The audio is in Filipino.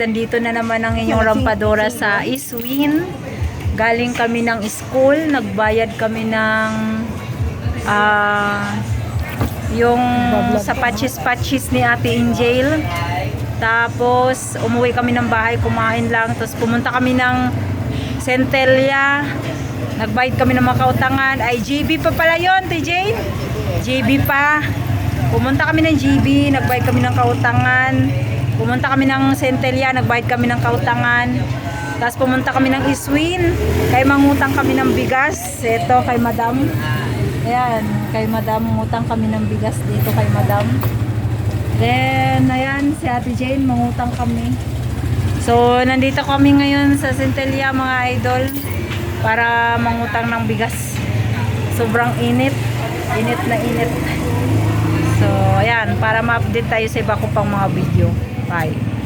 nandito na naman ang inyong rampadora sa Iswin. Galing kami ng school, nagbayad kami ng ah yung sa patchis-patchis ni Ate Angel. Tapos, umuwi kami ng bahay, kumain lang. Tapos, pumunta kami ng Centelia. Nagbayad kami ng mga kautangan. Ay, GB pa pala yun, Jane. GB pa. Pumunta kami ng GB, nagbayad kami ng kautangan. Pumunta kami ng Centelia, nagbayad kami ng kautangan. Tapos pumunta kami ng Iswin, kay mangutang kami ng bigas. Ito kay Madam. Ayan, kay Madam, mangutang kami ng bigas dito kay Madam. Then, ayan, si Ate Jane, mangutang kami. So, nandito kami ngayon sa Centelia, mga idol, para mangutang ng bigas. Sobrang init. Init na init. So, ayan, para ma-update tayo sa iba ko pang mga video. Bye.